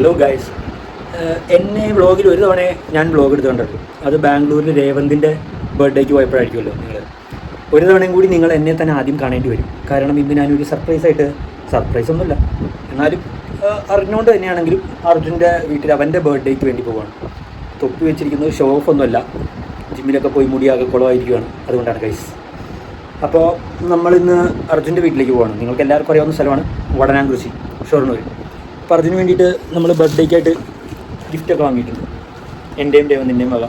Hello guys എന്നെ വ്ളോഗിൽ ഒരു തവണ ഞാൻ വ്ളോഗ് എടുത്തുകൊണ്ടുള്ളൂ അത് ബാംഗ്ലൂരിൽ രേവന്തിന്റെ ബർത്ത്ഡേക്ക് പോയപ്പോഴായിരിക്കുമല്ലോ നിങ്ങൾ ഒരു തവണയും കൂടി നിങ്ങൾ എന്നെ തന്നെ ആദ്യം കാണേണ്ടി വരും. കാരണം ഇന്ന് ഞാനൊരു സർപ്രൈസായിട്ട് സർപ്രൈസ് ഒന്നുമില്ല. എന്നാലും ആ, അറിഞ്ഞുകൊണ്ട് തന്നെയാണെങ്കിലും അർജുന്റെ വീട്ടിൽ അവന്റെ ബർത്ത്ഡേക്ക് വേണ്ടി പോവുകയാണ് തൊപ്പി വെച്ചിരിക്കുന്നത് ഷോ ഓഫ് ഒന്നുമല്ല. ജിമ്മിലൊക്കെ പോയി മുടിയാകെ കുളമായിരിക്കുകയാണ് അതുകൊണ്ടാണ് ഗൈസ് അപ്പോൾ നമ്മളിന്ന് അർജുന്റെ വീട്ടിലേക്ക് പോവാണ്. നിങ്ങൾക്ക് എല്ലാവർക്കും അറിയാവുന്ന സ്ഥലമാണ് വടനാംകുറിശി ഷൊർണൂർ അപ്പോൾ അർജുന് വേണ്ടിയിട്ട് നമ്മൾ ബർത്ത്ഡേക്കായിട്ട് ഗിഫ്റ്റൊക്കെ വാങ്ങിയിട്ടുണ്ട്. എന്റെയും ദേവന്തിന്റെയും വക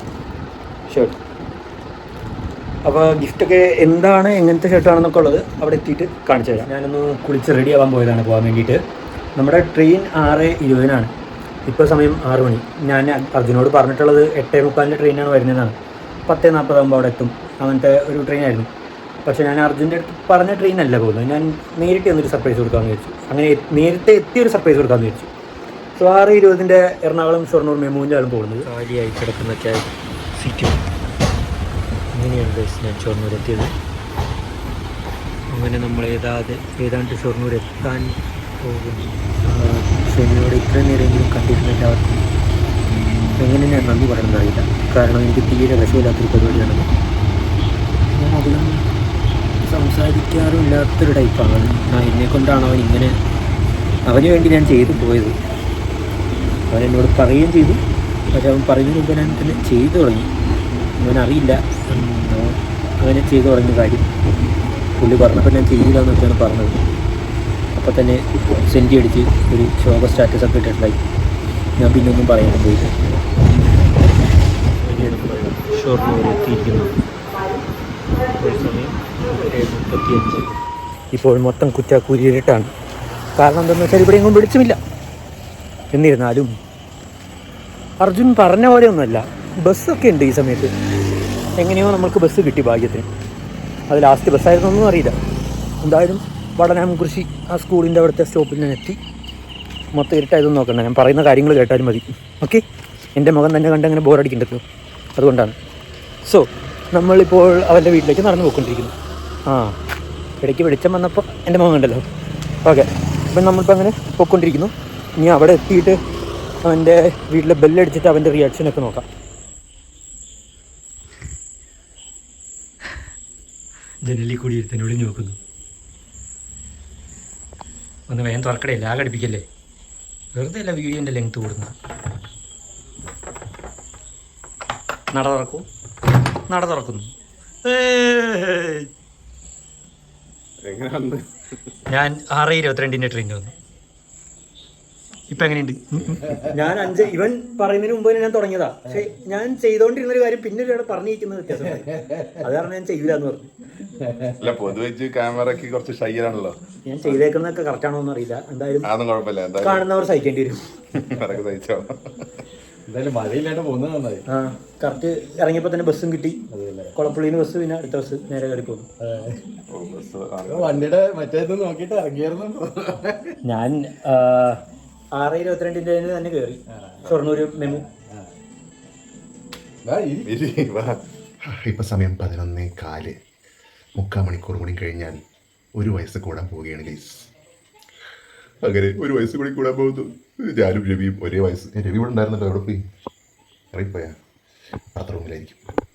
ഷർട്ട്. അപ്പോൾ ഗിഫ്റ്റൊക്കെ എന്താണ് എങ്ങനത്തെ ഷർട്ടാണെന്നൊക്കെ ഉള്ളത് അവിടെ എത്തിയിട്ട് കാണിച്ചു തരാം. ഞാനൊന്ന് കുളിച്ച് റെഡി ആവാൻ പോയതാണ് പോകാൻ വേണ്ടിയിട്ട്. നമ്മുടെ ട്രെയിൻ ആറ് ഇരുപതിനാണ്. ഇപ്പോൾ സമയം ആറ് മണി. ഞാൻ അർജുനോട് പറഞ്ഞിട്ടുള്ളത് എട്ടേ മുക്കാലിന്റെ ട്രെയിനാണ് വരുന്നതെന്നാണ് പത്തേ നാൽപ്പതാകുമ്പോൾ അവിടെ എത്തും. അങ്ങനത്തെ ഒരു ട്രെയിനായിരുന്നു പക്ഷേ ഞാൻ അർജുന്റെ അടുത്ത് പറഞ്ഞ ട്രെയിൻ അല്ല പോകുന്നത്. ഞാൻ നേരിട്ട് വന്നൊരു സർപ്രൈസ് കൊടുക്കാമെന്ന് വിചാരിച്ചു. അങ്ങനെ നേരത്തെ എത്തിയൊരു സർപ്രൈസ് കൊടുക്കാമെന്ന് വിചാരിച്ചു. സോ ആറ് ഇരുപതിന്റെ എറണാകുളം ഷൊർണൂർ മെമൂഞ്ചാണ് പോകുന്നത്. കാലിയായി കിടക്കുന്ന സീറ്റ്. അങ്ങനെയാണ് ഞാൻ ഷൊർണൂർ എത്തിയത്. അങ്ങനെ നമ്മൾ ഏതാതെ ഏതാണ്ട് ഷൊർണൂർ എത്താൻ പോകുന്നു. ഷെനിയോട് ഇത്രയും നേരമെങ്കിലും കണ്ടിരുന്ന എല്ലാവർക്കും എങ്ങനെ ഞാൻ നന്ദി പറയണമെന്നറിയില്ല കാരണം എനിക്ക് തീരെ വിഷമില്ലാത്തൊരു പരിപാടിയാണത് ഞാൻ അധികം സംസാരിക്കാറില്ലാത്തൊരു ടൈപ്പാണ്. എന്നെ കൊണ്ടാണ് അവൻ ഇങ്ങനെ അവന് വേണ്ടി ഞാൻ ചെയ്തു പോയത്. അവൻ എന്നോട് പറയുകയും ചെയ്തു. പക്ഷെ അവൻ പറയുന്നതിന് മുമ്പ് ഞാൻ തന്നെ ചെയ്തു തുടങ്ങി. അവനറിയില്ല അങ്ങനെ ചെയ്തു തുടങ്ങിയ കാര്യം. പുള്ളി പറഞ്ഞപ്പോൾ ഞാൻ ചെയ്യില്ല എന്നൊക്കെയാണ് പറഞ്ഞത്. അപ്പോൾ തന്നെ സെന്റി അടിച്ച് ഒരു ശോക സ്റ്റാറ്റസ് ഒക്കെ ഇട്ടിട്ടുണ്ടായി. ഞാൻ പിന്നെ ഒന്നും പറയാൻ പോയില്ല. ഷോർട്ട് എത്തിയിരിക്കുന്നു. ഇപ്പോൾ മൊത്തം കുറ്റ ഇരുട്ടാണ് കാരണം എന്താണെന്ന് വെച്ചാൽ ഇവിടെ എങ്ങും വെളിച്ചമില്ല. എന്നിരുന്നാലും അർജുൻ പറഞ്ഞ പോലെ ഒന്നുമല്ല. ബസ്സൊക്കെ ഉണ്ട് ഈ സമയത്ത്. എങ്ങനെയോ നമ്മൾക്ക് ബസ് കിട്ടി ഭാഗ്യത്തിന്. അത് ലാസ്റ്റ് ബസ്സായിരുന്നൊന്നും അറിയില്ല. എന്തായാലും വടനാംകുറിശി ആ സ്കൂളിന്റെ അവിടുത്തെ സ്റ്റോപ്പിൽ ഞാൻ എത്തി. മൊത്തം ഇരുട്ടായതൊന്നും നോക്കണ്ട. ഞാൻ പറയുന്ന കാര്യങ്ങൾ കേട്ടാലും മതി. ഓക്കെ എന്റെ മുഖം തന്നെ കണ്ട് അങ്ങനെ ബോറടിക്കണ്ടല്ലോ അതുകൊണ്ടാണ്. സോ നമ്മളിപ്പോൾ അവന്റെ വീട്ടിലേക്ക് നടന്നു പോയിക്കൊണ്ടിരിക്കുന്നു ആ. ഇടയ്ക്ക് വെളിച്ചം വന്നപ്പോൾ എന്റെ മുഖം കണ്ടല്ലോ. ഓക്കെ. അപ്പം നമ്മളിപ്പോൾ അങ്ങനെ പോയിക്കൊണ്ടിരിക്കുന്നു. ഇനി അവിടെ എത്തിയിട്ട് അവന്റെ വീട്ടിലെ ബെല്ലടിച്ചിട്ട് അവന്റെ റിയാക്ഷനൊക്കെ നോക്കാം. ജനലിൽ കൂടി ഇരുത്തന്നെ ഒളിഞ്ഞു നോക്കുന്നു. ഒന്ന് വേഗം തുറക്കടേ ലാഗ് അടിപ്പിക്കല്ലേ? വെറുതെ അല്ല വീഡിയോന്റെ ലെങ്ത് കൂടുന്നത്. നട തുറക്കൂ. നട തുറക്കുന്നു. ഏയ്. ഞാൻ ആറ് ഇരുപത്തിരണ്ടിന്റെ ട്രെയിൻ വന്നു. ഇപ്പൊ എങ്ങനെയുണ്ട്? ഞാൻ അഞ്ച് ഇവൻ പറയുന്നതിന് മുമ്പ് തന്നെ ഞാൻ തുടങ്ങിയതാ. പക്ഷെ ഞാൻ ചെയ്തോണ്ടിരുന്ന ഒരു കാര്യം പിന്നെ ഒരാൾ പറഞ്ഞിരിക്കുന്നത് വ്യത്യാസം അത് കാരണം ഞാൻ ചെയ്യൂല എന്ന് പറഞ്ഞു. അല്ല പൊതുവെച്ച് ക്യാമറക്ക് കുറച്ച് ഷയ്യാണല്ലോ ഞാൻ ചെയ്തേക്കുന്നതൊക്കെ കറക്റ്റ് ആണോ എന്ന് അറിയില്ല. എന്തായാലും കാണുന്നവർ സഹിക്കേണ്ടി വരും. സഹിച്ചോ എന്തായാലും മഴയില്ലാണ്ട് പോകുന്നത് നന്നായി. ആ കറക്റ്റ് ഇറങ്ങിയപ്പോൾ തന്നെ ബസ്സും കിട്ടി. കുളപ്പള്ളിന്ന് ബസ് പിന്നെ അടുത്ത ബസ് നേരെ കയറി പോകും. ഓ, ബസ് വണ്ടിയുടെ മറ്റേത് നോക്കിയിട്ട് ഇറങ്ങിയായിരുന്നു ഞാൻ ആറ് ഇരുപത്തിരണ്ടിന്റെ തന്നെ കയറി ഷൊർണൂര് മെമു. ഇപ്പം സമയം പതിനൊന്നേ കാൽ. മുക്കാൽ മണിക്കൂർ കൂടി കഴിഞ്ഞാൽ ഒരു വയസ്സ് കൂടാൻ പോവുകയാണ് ഗൈസ്. അങ്ങനെ ഒരു വയസ്സ് കൂടി കൂടാൻ പോകുന്നു. ഞാനും രവിയും ഒരേ വയസ്സ്. രവി ഇവിടെ ഉണ്ടായിരുന്നല്ലോ എവിടെ പോയി. ഇറങ്ങിപ്പോയാ. അത്ര റൂമിലായിരിക്കും.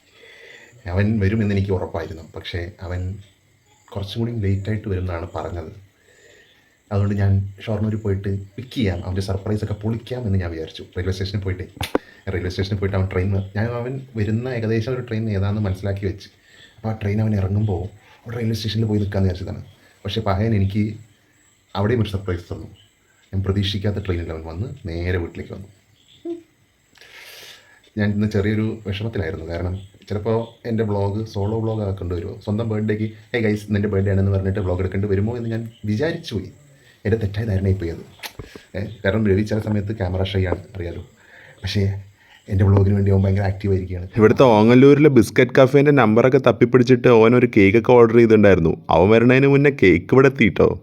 അവൻ വരുമെന്ന് എനിക്ക് ഉറപ്പായിരുന്നു. പക്ഷേ അവൻ കുറച്ചും കൂടി ലേറ്റായിട്ട് വരുമെന്നാണ് പറഞ്ഞത്. അതുകൊണ്ട് ഞാൻ ഷൊർണൂർ പോയിട്ട് പിക്ക് ചെയ്യാം. അവന്റെ സർപ്രൈസൊക്കെ പൊളിക്കാം എന്ന് ഞാൻ വിചാരിച്ചു. റെയിൽവേ സ്റ്റേഷനിൽ പോയിട്ട്. റെയിൽവേ സ്റ്റേഷനിൽ പോയിട്ട് അവൻ ട്രെയിൻ ഞാൻ അവൻ വരുന്ന ഏകദേശം ഒരു ട്രെയിൻ ഏതാണെന്ന് മനസ്സിലാക്കി വെച്ച്. അപ്പോൾ ആ ട്രെയിൻ അവൻ ഇറങ്ങുമ്പോൾ അവിടെ റെയിൽവേ സ്റ്റേഷനിൽ പോയി നിൽക്കാമെന്ന് വിചാരിച്ചതാണ്. പക്ഷേ പഹയൻ എനിക്ക് അവിടെയും ഒരു സർപ്രൈസ് തന്നു. ഞാൻ പ്രതീക്ഷിക്കാത്ത ട്രെയിനിൽ അവൻ വന്ന് നേരെ വീട്ടിലേക്ക് വന്നു. ഞാൻ ഇന്ന് ചെറിയൊരു വിഷമത്തിലായിരുന്നു. കാരണം ചിലപ്പോൾ എന്റെ ബ്ലോഗ് സോളോ ബ്ലോഗ് ആക്കേണ്ടി വരുമോ? സ്വന്തം ബർത്ത്ഡേക്ക് ഏ ഗൈസ് നിന്റെ ബർത്ത്ഡേ ആണെന്ന് പറഞ്ഞിട്ട് ബ്ലോഗ് എടുക്കേണ്ടി വരുമോ? എന്ന് ഞാൻ വിചാരിച്ചു പോയി. എന്റെ തെറ്റായ ധാരണയായി ഇപ്പോൾ അത്. കാരണം രവി ചില സമയത്ത് ക്യാമറ ഷൈ ആണ് അറിയാലോ. പക്ഷേ എന്റെ ബ്ലോഗിന് വേണ്ടി അവൻ ഭയങ്കര ആക്റ്റീവ് ആയിരിക്കുകയാണ്. ഇവിടുത്തെ ഓങ്ങല്ലൂരിലെ ബിസ്ക്കറ്റ് കഫേന്റെ നമ്പറൊക്കെ തപ്പിപ്പിടിച്ചിട്ട് ഓൻ ഒരു കേക്കൊക്കെ ഓർഡർ ചെയ്തിട്ടുണ്ടായിരുന്നു. അവൻ വരണതിന് മുന്നേ കേക്ക് ഇവിടെ എത്തിയിട്ടോ?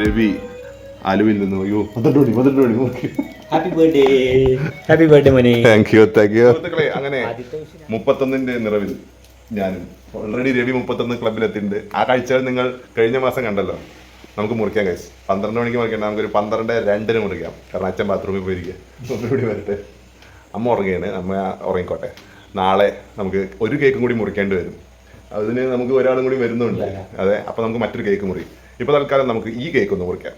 രവി ആലുവിൽ നിന്ന്. അയ്യോ പന്ത്രണ്ട് മണി പന്ത്രണ്ട് മണി നോക്കി. ഹാപ്പി ബർത്ത്ഡേ ഹാപ്പി ബർത്ത്ഡേ മോനെ. താങ്ക് യു താങ്ക് യു സുഹൃത്തുക്കളെ അങ്ങനെ മുപ്പത്തൊന്നിന്റെ നിറവിൽ ഞാനും ഓൾറെഡി രവി മുപ്പത്തൊന്ന് ക്ലബിലെത്തിയിട്ടുണ്ട് ആ കാഴ്ചകൾ നിങ്ങൾ കഴിഞ്ഞ മാസം കണ്ടല്ലോ. നമുക്ക് മുറിക്കാം കൈസ് പന്ത്രണ്ട് മണിക്ക് മുറിക്കണ്ട നമുക്കൊരു പന്ത്രണ്ട് രണ്ടിന് മുറിക്കാം. കാരണം അച്ഛൻ ബാത്റൂമിൽ പോയിരിക്കുക. ഒന്നുകൂടി വരട്ടെ. അമ്മ ഉറങ്ങുകയാണ്. അമ്മ ഉറങ്ങിക്കോട്ടെ. നാളെ നമുക്ക് ഒരു കേക്കും കൂടി മുറിക്കേണ്ടി വരും. അതിന് നമുക്ക് ഒരാളും കൂടി വരുന്നുണ്ട്. അതെ അപ്പോൾ നമുക്ക് മറ്റൊരു കേക്ക് മുറി ഇപ്പോൾ തൽക്കാലം നമുക്ക് ഈ കേക്ക് ഒന്ന് മുറിക്കാം.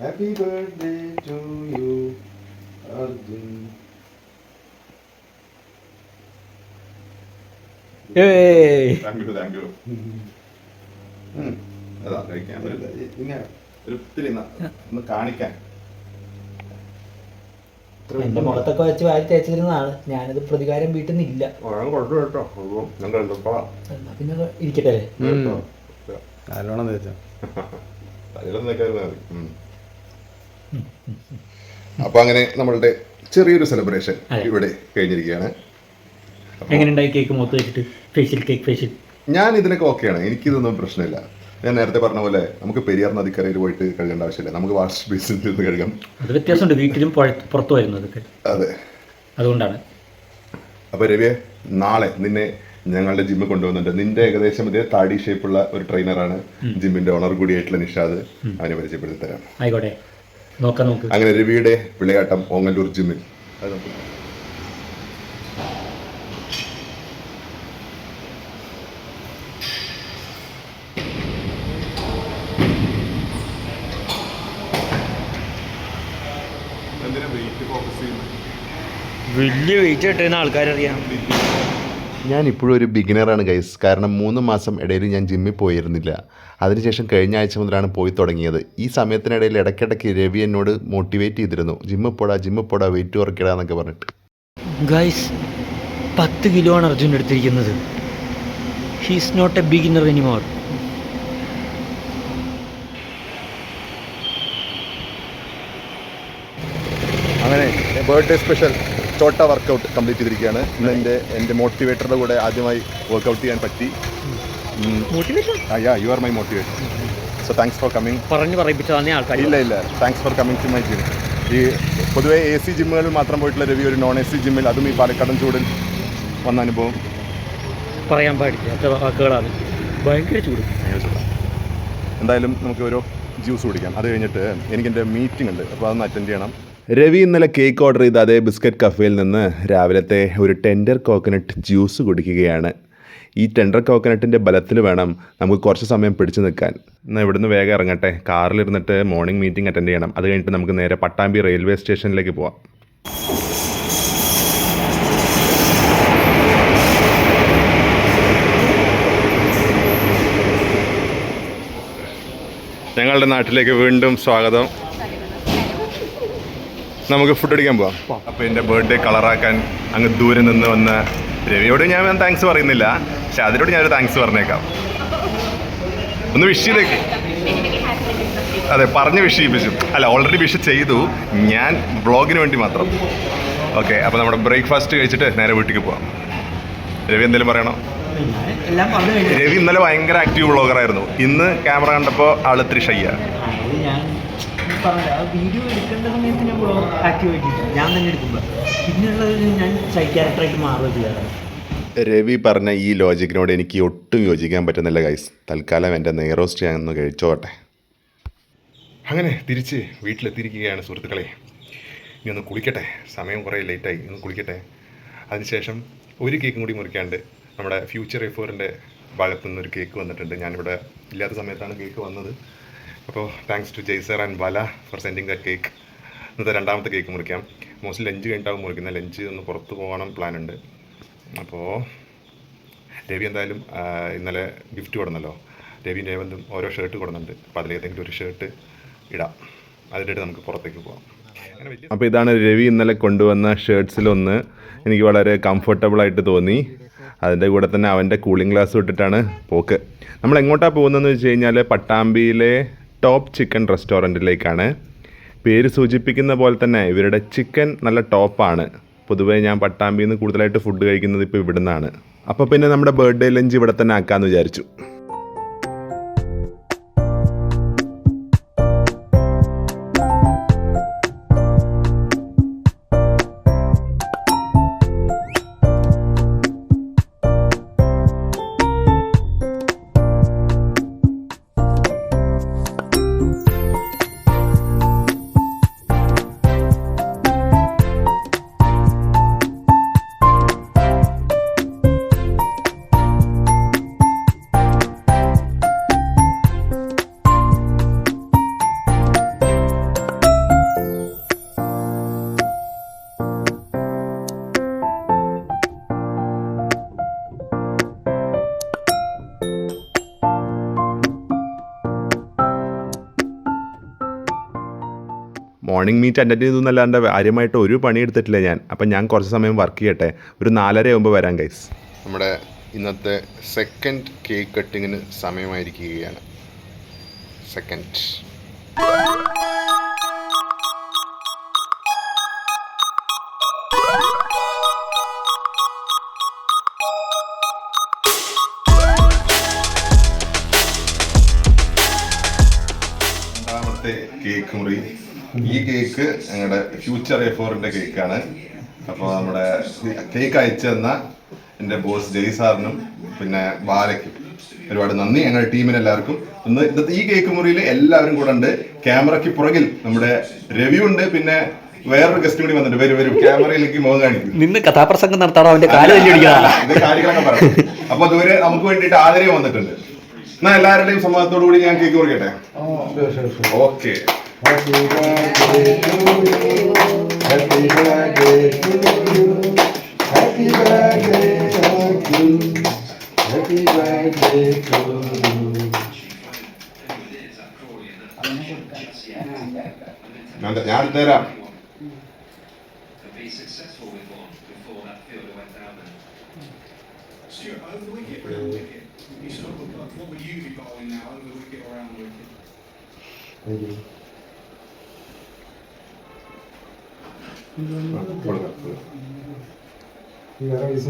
Happy birthday to you Arjun ഏയ് താങ്ക് യു താങ്ക് യു അതാ കഴിക്കാൻ ഒന്ന് കാണിക്കാൻ എന്റെ മുഖത്തൊക്കെ വെച്ച് വാരി തേച്ചിരുന്നതാണ്. ഞാനത് പ്രതികാരം വീട്ടിൽ നിന്നില്ല പിന്നെ ഇരിക്കട്ടെ? നല്ലോണം തേച്ചോ അതിലൊന്നും നിൽക്കാതിരുന്നാ മതി. അപ്പൊ അങ്ങനെ നമ്മളുടെ ചെറിയൊരു സെലിബ്രേഷൻ ഇവിടെ കഴിഞ്ഞിരിക്കുകയാണ്. എങ്ങനെയുണ്ടായി കേക്ക് മൊത്തം വെച്ചിട്ട്? ഫേഷ്യൽ കേക്ക് ഫേഷ്യൽ ഞാൻ ഇതിനൊക്കെ ഓക്കെയാണ് എനിക്കിതൊന്നും പ്രശ്നമില്ല. ഞാൻ നേരത്തെ പറഞ്ഞ പോലെ നമുക്ക് പെരിയാർ നദിക്കരയിൽ പോയിട്ട് കഴുകേണ്ട ആവശ്യമില്ല. നമുക്ക് വാഷ് ബേസിൽ നിന്ന് കഴുകാം. അത് വ്യത്യാസമുണ്ട്. വീട്ടിലും പുറത്തു വരുന്നതൊക്കെ. അതെ. അതുകൊണ്ടാണ്. അപ്പൊ രവിയെ നാളെ നിന്നെ ഞങ്ങളുടെ ജിമ്മിൽ കൊണ്ടുവന്നിട്ടുണ്ട്. നിന്റെ ഏകദേശം ഇതേ താടി ഷേപ്പുള്ള ഒരു ട്രെയിനറാണ് ജിമ്മിന്റെ ഓണർ കൂടിയായിട്ടുള്ള നിഷാദ്. അവനെ പരിചയപ്പെടുത്തി തരാം. ആയിക്കോട്ടെ. നോക്കാം നമുക്ക്. അങ്ങനെ രവിയുടെ വിളയാട്ടം ഓങ്ങല്ലൂർ ജിമ്മിൽ അത് നമുക്ക് വലിയ വെയിറ്റ് കിട്ടുന്ന ആൾക്കാരറിയാം. ഞാൻ ഇപ്പോഴും ഒരു ബിഗിനറാണ് ഗൈസ് കാരണം മൂന്ന് മാസം ഇടയിൽ ഞാൻ ജിമ്മിൽ പോയിരുന്നില്ല. അതിനുശേഷം കഴിഞ്ഞ ആഴ്ച മുതലാണ് പോയി തുടങ്ങിയത്. ഈ സമയത്തിനിടയിൽ ഇടയ്ക്കിടയ്ക്ക് രവി എന്നോട് മോട്ടിവേറ്റ് ചെയ്തിരുന്നു. ജിമ്മിൽ പോടാ ജിമ്മിൽ പോടാ വെയിറ്റ് കുറയ്ക്കടാ എന്നൊക്കെ പറഞ്ഞിട്ട് ഗൈസ് പത്ത് കിലോ ആണ് അർജുൻ എടുത്തിരിക്കുന്നത്. He's not a beginner anymore അങ്ങനെ ബർത്ത്ഡേ സ്പെഷ്യൽ ചോട്ട വർക്കൗട്ട് കംപ്ലീറ്റ് ചെയ്തിരിക്കുകയാണ്. ഇന്ന് എന്റെ എന്റെ മോട്ടിവേറ്ററുടെ കൂടെ ആദ്യമായി വർക്കൗട്ട് ചെയ്യാൻ പറ്റി. You are my motivator so thanks for coming പറഞ്ഞു പറയിപ്പിച്ചതാണ് ആൾക്കാർ ഇല്ല ഇല്ല. Thanks for coming to my gym ഈ പൊതുവേ എ സി ജിമ്മുകളിൽ മാത്രം പോയിട്ടുള്ള രവി ഒരു നോൺ എ സി ജിമ്മിൽ അതും ഈ പാലക്കാടൻ ചൂടിൽ വന്ന അനുഭവം. പറയാൻ പാടില്ല. വാക്കുകളാണ്. ഭയങ്കര ചൂട്. എന്തായാലും നമുക്ക് ഓരോ ജ്യൂസ് കുടിക്കാം. അത് കഴിഞ്ഞിട്ട് എനിക്കെന്റെ മീറ്റിംഗ് ഉണ്ട്. അപ്പോൾ അതൊന്ന് അറ്റൻഡ് ചെയ്യണം. രവി ഇന്നലെ കേക്ക് ഓർഡർ ചെയ്ത അതേ ബിസ്ക്കറ്റ് കഫേയിൽ നിന്ന് രാവിലത്തെ ഒരു ടെൻഡർ കോക്കനട്ട് ജ്യൂസ് കുടിക്കുകയാണ്. ഈ ടെൻഡർ കോക്കനട്ടിന്റെ ബലത്തിൽ വേണം നമുക്ക് കുറച്ച് സമയം പിടിച്ചു നിൽക്കാൻ. എന്നാൽ ഇവിടുന്ന് വേഗം ഇറങ്ങട്ടെ. കാറിലിരുന്നിട്ട് മോർണിംഗ് മീറ്റിംഗ് അറ്റൻഡ് ചെയ്യണം. അത് കഴിഞ്ഞിട്ട് നമുക്ക് നേരെ പട്ടാമ്പി റെയിൽവേ സ്റ്റേഷനിലേക്ക് പോവാം. ഞങ്ങളുടെ നാട്ടിലേക്ക് വീണ്ടും സ്വാഗതം. നമുക്ക് ഫുഡ് അടിക്കാൻ പോവാം. അപ്പോൾ എന്റെ ബർത്ത്ഡേ കളറാക്കാൻ അങ്ങ് ദൂരെ നിന്ന് വന്ന രവിയോട് ഞാൻ താങ്ക്സ് പറയുന്നില്ല. പക്ഷെ അതിനോട് ഞാനൊരു താങ്ക്സ് പറഞ്ഞേക്കാം. ഒന്ന് വിഷ് ചെയ്തേക്ക്. അതെ പറഞ്ഞ് വിഷ് ചെയ്യിപ്പിച്ചു. അല്ല ഓൾറെഡി വിഷ് ചെയ്തു. ഞാൻ ബ്ലോഗിന് വേണ്ടി മാത്രം. ഓക്കെ അപ്പോൾ നമ്മുടെ ബ്രേക്ക്ഫാസ്റ്റ് കഴിച്ചിട്ട് നേരെ വീട്ടിലേക്ക് പോവാം. രവി എന്തെങ്കിലും പറയണോ? രവി ഇന്നലെ ഭയങ്കര ആക്റ്റീവ് ബ്ലോഗറായിരുന്നു ഇന്ന് ക്യാമറ കണ്ടപ്പോൾ ആളിത്തിരി ഷയ്യ അത് ഞാൻ പറഞ്ഞില്ല. ആ വീഡിയോ എടുക്കേണ്ട സമയത്ത് ഞാൻ ആക്റ്റീവ് ആയിട്ടില്ല ഞാൻ തന്നെ എടുക്കുമ്പോൾ പിന്നെയുള്ളത് ഞാൻ സൈ ക്യാരക്ടറായിട്ട് മാറുക ചെയ്യാറ് രവി പറഞ്ഞ ഈ ലോജിക്കിനോട് എനിക്ക് ഒട്ടും യോജിക്കാൻ പറ്റുന്നില്ല ഗൈസ് തൽക്കാലം എന്റെ നെയ്റോസ്റ്റ് ഞാൻ ഒന്ന് കഴിച്ചോട്ടെ. അങ്ങനെ തിരിച്ച് വീട്ടിലെത്തിയിരിക്കുകയാണ് സുഹൃത്തുക്കളെ. ഇനി ഒന്ന് കുളിക്കട്ടെ. സമയം കുറേ ലേറ്റായി ഒന്ന് കുളിക്കട്ടെ. അതിനുശേഷം ഒരു കേക്കും കൂടി മുറിക്കാണ്ട് നമ്മുടെ ഫ്യൂച്ചർ എഫോറിന്റെ ഭാഗത്തു നിന്ന് ഒരു കേക്ക് വന്നിട്ടുണ്ട്. ഞാനിവിടെ ഇല്ലാത്ത സമയത്താണ് കേക്ക് വന്നത്. അപ്പോൾ thanks to Jaiser and Bala for sending the cake ഇന്നത്തെ രണ്ടാമത്തെ കേക്ക് മുറിക്കാം. മോസ്റ്റ് ലഞ്ച് കഴിഞ്ഞിട്ടാവും മുറിക്കുന്നത്. ലഞ്ച് ഒന്ന് പുറത്ത് പോകണം പ്ലാൻ ഉണ്ട്. അപ്പോൾ രവി എന്തായാലും ഇന്നലെ ഗിഫ്റ്റ് കൊടുന്നല്ലോ. രവിയും രേവന്തും ഓരോ ഷർട്ട് കൊടുന്നുണ്ട് അപ്പോൾ അതിലേതെങ്കിലും ഒരു ഷർട്ട് ഇടാം. അതിലിട്ട് നമുക്ക് പുറത്തേക്ക് പോകാം അപ്പോൾ ഇതാണ് രവി ഇന്നലെ കൊണ്ടുവന്ന ഷർട്ട്സിലൊന്ന് എനിക്ക് വളരെ കംഫർട്ടബിളായിട്ട് തോന്നി. അതിന്റെ കൂടെ തന്നെ അവന്റെ കൂളിംഗ് ഗ്ലാസ് ഇട്ടിട്ടാണ് പോക്ക്. നമ്മൾ എങ്ങോട്ടാണ് പോകുന്നതെന്ന് വെച്ച് കഴിഞ്ഞാൽ പട്ടാമ്പിയിലെ ടോപ്പ് ചിക്കൻ റെസ്റ്റോറന്റിലേക്കാണ് പേര് സൂചിപ്പിക്കുന്ന പോലെ തന്നെ ഇവരുടെ ചിക്കൻ നല്ല ടോപ്പാണ് പൊതുവേ ഞാൻ പട്ടാമ്പിയിൽ നിന്ന് കൂടുതലായിട്ട് ഫുഡ് കഴിക്കുന്നത് ഇപ്പോൾ ഇവിടുന്നാണ്. അപ്പോൾ പിന്നെ നമ്മുടെ ബർത്ത്ഡേ ലഞ്ച് ഇവിടെ തന്നെ ആക്കാമെന്ന് വിചാരിച്ചു. മോർണിംഗ് മീറ്റ് അറ്റൻഡ് ചെയ്തു എന്നല്ലാണ്ട് കാര്യമായിട്ട് ഒരു പണി എടുത്തിട്ടില്ല ഞാൻ. അപ്പം ഞാൻ കുറച്ച് സമയം വർക്ക് ചെയ്യട്ടെ. ഒരു നാലര ആകുമ്പോൾ വരാം ഗൈസ് നമ്മുടെ ഇന്നത്തെ സെക്കൻഡ് കേക്ക് കട്ടിങ്ങിന് സമയമായിരിക്കുകയാണ്. സെക്കൻഡ് കേക്ക് മുറി. ഈ കേക്ക് ഞങ്ങളുടെ ഫ്യൂച്ചർ എ ഫോറിന്റെ കേക്കാണ്. അപ്പോൾ നമ്മുടെ കേക്ക് അയച്ചു തന്ന എന്റെ ബോസ് ജയ് സാറിനും പിന്നെ ബാലയ്ക്കും. ഒരുപാട് നന്ദി ഞങ്ങളുടെ ടീമിന് എല്ലാവർക്കും. ഇന്ന് ഇന്നത്തെ ഈ കേക്ക് മുറിയിൽ എല്ലാവരും കൂടെ ഉണ്ട്. ക്യാമറയ്ക്ക് പുറകിൽ നമ്മുടെ രവി ഉണ്ട്. പിന്നെ വേറൊരു ഗസ്റ്റ് കൂടി വന്നിട്ടുണ്ട്. വരും വരും. ക്യാമറയിലേക്ക് മുഖം കാണിക്കും നിന്ന് കഥാപ്രസംഗം നടത്താണോ അവന്റെ കാൽ ഇത് കാര്യങ്ങളൊക്കെ പറയാം അപ്പൊ അതുവരെ നമുക്ക് വേണ്ടിയിട്ട് ആദരവ് വന്നിട്ടുണ്ട്. എന്നാ എല്ലാവരുടെയും സമ്മതത്തോടു കൂടി ഞാൻ cake മുറിക്കട്ടെ? Okay Happy birthday to you. Happy birthday to you. Happy birthday to you. Happy birthday to you. ഞാൻ ഞാൻ എടുത്തുതരാം be successful with one before that fielder went down there. Stuart, over the wicket, around the wicket. You sort of, what would you be bowling now, over the wicket or around the wicket? Thank you. വേറെ പൈസ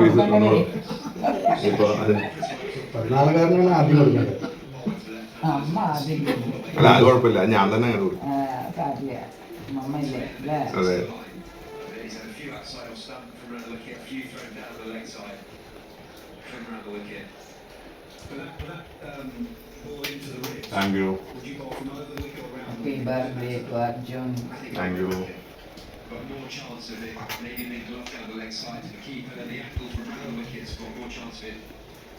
piece ഇപ്പൊ അത് പതിനാലുകാരനാണ് ആദ്യം കൊടുക്കേണ്ടത് അല്ല അത് കുഴപ്പമില്ല ഞാൻ തന്നെ അങ്ങോട്ട് കൊടുക്കും അതെ from around the wicket. For that, that um, ball into the ribs, thank you would you bowl from over the wicket or around the happy birthday to Arjun thank you Got more chance of it, maybe being gloved down the leg side to the keeper. The angle from around the wicket's got more chance of it.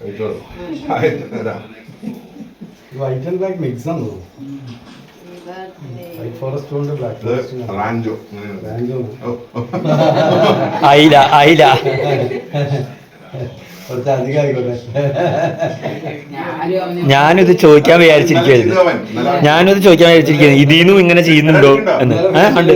കഴിച്ചോളൂ ആയി, തരാം. The leg before. White and black mix ആണ് white forest കൊണ്ട് black ഇത് forest Rancho അങ്ങനെയാണ്. ബാങ്കോ ഓ, ഓ. അയില അയില കുറച്ച് അധികം ആയിക്കോട്ടെ ഞാനിത് ചോദിക്കാൻ വിചാരിച്ചിരിക്കുന്നു ഇത് ഞാനിത് ചോദിക്കാൻ വിചാരിച്ചിരിക്കുന്നു ഇതിന്നും ഇങ്ങനെ ചെയ്യുന്നുണ്ടോ എന്ന്? ഉണ്ട്.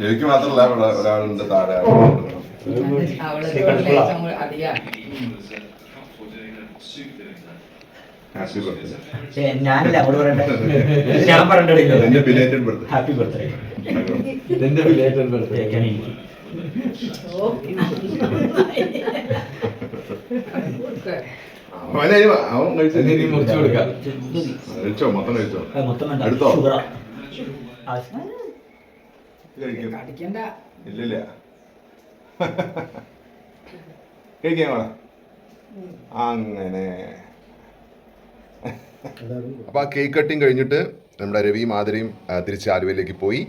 എനിക്ക് ഇവിടെ ഒരാളുണ്ട് താഴെ. ഞാനല്ല അങ്ങോട്ട് പറയണ്ടേ. ഞാൻ പറഞ്ഞിട്ടില്ല ഹാപ്പി ബർത്ത്ഡേ ബർത്ത്ഡേ അവനെ അവൻ കഴിച്ചു മൊത്തം കഴിച്ചോ എടുത്തോ? ഇല്ലില്ല കഴിക്കാൻ അങ്ങനെ അപ്പോൾ ആ കേക്ക് കട്ടിങ് കഴിഞ്ഞിട്ട് നമ്മുടെ രവിയും ആതിരയും തിരിച്ച് ആലുവയിലേക്ക് പോയി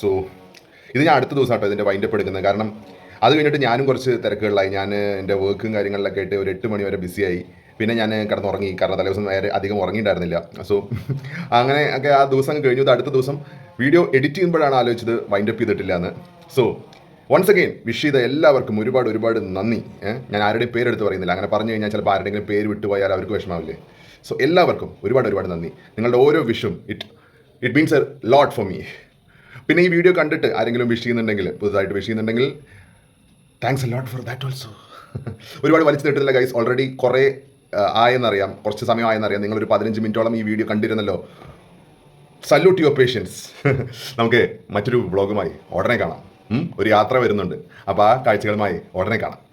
സോ ഇത് ഞാൻ അടുത്ത ദിവസം കേട്ടോ ഇതിന്റെ വൈൻഡപ്പ് എടുക്കുന്നത്. കാരണം അത് കഴിഞ്ഞിട്ട് ഞാനും കുറച്ച് തിരക്കുകളിലായി. ഞാൻ എന്റെ വർക്കും കാര്യങ്ങളിലൊക്കെ ആയിട്ട് ഒരു എട്ട് മണി വരെ ബിസിയായി പിന്നെ ഞാൻ കിടന്നുറങ്ങി. കാരണം തലേ ദിവസം വേറെ അധികം ഉറങ്ങിയിട്ടുണ്ടായിരുന്നില്ല. സോ അങ്ങനെ ഒക്കെ ആ ദിവസം അങ്ങ് കഴിഞ്ഞു. അടുത്ത ദിവസം വീഡിയോ എഡിറ്റ് ചെയ്യുമ്പോഴാണ് ആലോചിച്ചത് വൈൻഡപ്പ് ചെയ്തിട്ടില്ല എന്ന് സോ വൺസ് അഗെയിൻ വിഷ് ചെയ്ത എല്ലാവർക്കും ഒരുപാട് ഒരുപാട് നന്ദി. ഞാൻ ആരുടെയും പേരെടുത്ത് പറയുന്നില്ല. അങ്ങനെ പറഞ്ഞു കഴിഞ്ഞാൽ ചിലപ്പോൾ ആരുടെയെങ്കിലും പേര് വിട്ടുപോയാൽ അവർക്ക് വിഷമാവില്ലേ? സോ എല്ലാവർക്കും ഒരുപാട് ഒരുപാട് നന്ദി. നിങ്ങളുടെ ഓരോ വിഷും it it means a lot for me പിന്നെ ഈ വീഡിയോ കണ്ടിട്ട് ആരെങ്കിലും വിഷ് ചെയ്യുന്നുണ്ടെങ്കിൽ പുതുതായിട്ട് വിഷ് ചെയ്യുന്നുണ്ടെങ്കിൽ thanks a lot for that also ഒരുപാട് വലിച്ചു നീട്ടുന്നില്ല ഗൈസ് ഓൾറെഡി കുറേ ആയെന്നറിയാം. കുറച്ച് സമയം ആയെന്നറിയാം. നിങ്ങളൊരു പതിനഞ്ച് മിനിറ്റോളം ഈ വീഡിയോ കണ്ടിരുന്നല്ലോ. സല്യൂട്ട് യുവർ പേഷ്യൻസ് നമുക്ക് മറ്റൊരു വ്ളോഗുമായി ഉടനെ കാണാം. ഒരു യാത്ര വരുന്നുണ്ട്. അപ്പോൾ ആ കാഴ്ചകളുമായി ഉടനെ കാണാം.